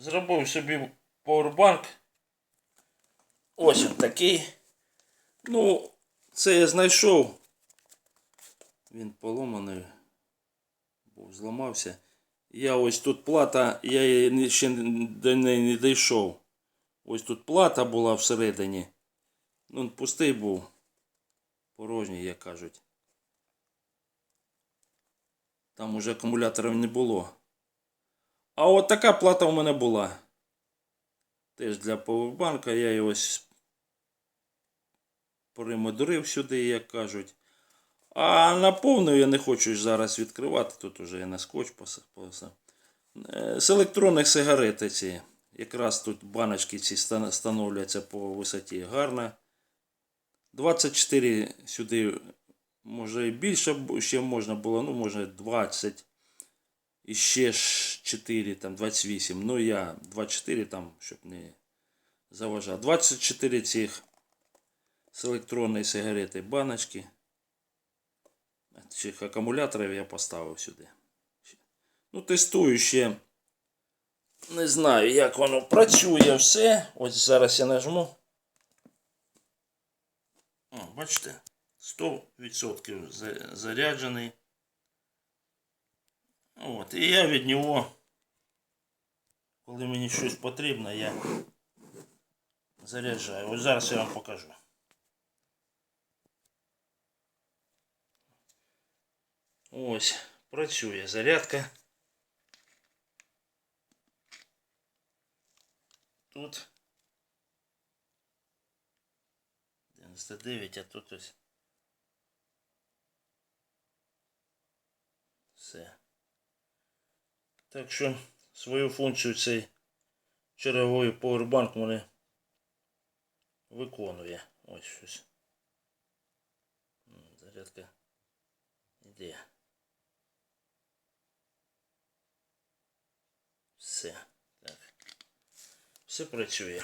Зробив собі поwerbank. Ось він такий. Ну, це я знайшов. Він поломаний. Був зламався. Я ось тут плата, я ще до неї не дійшов. Ось тут плата була всередині. Ну, пустий був. Порожній, як кажуть. Там уже акумуляторів не було. А от така плата у мене була. Теж для повербанка. Я ось примудрив сюди, як кажуть. А наповну я не хочу зараз відкривати. Тут уже я на скотч посипався. Е, З електронних сигарет ці. Якраз тут баночки ці стан- становляться по висоті гарно. 24 сюди, може і більше ще можна було, ну може 20. І ще ж 4, там 28. Ну я 24 там, щоб не заважав. 24 цих з електронної сигарети баночки. Цих акумуляторів я поставив сюди. Ну, тестую ще. Не знаю, як воно працює все. Ось зараз я нажму. О, бачите, 100% заряджений. От, і я від нього, коли мені щось потрібно, я заряджаю. Ось зараз я вам покажу. Ось, працює зарядка. Тут 99, а тут ось. Все. Так що свою функцію цей черговий повербанк мене виконує. Ось щось. Зарядка йде. Все. Так. Все працює.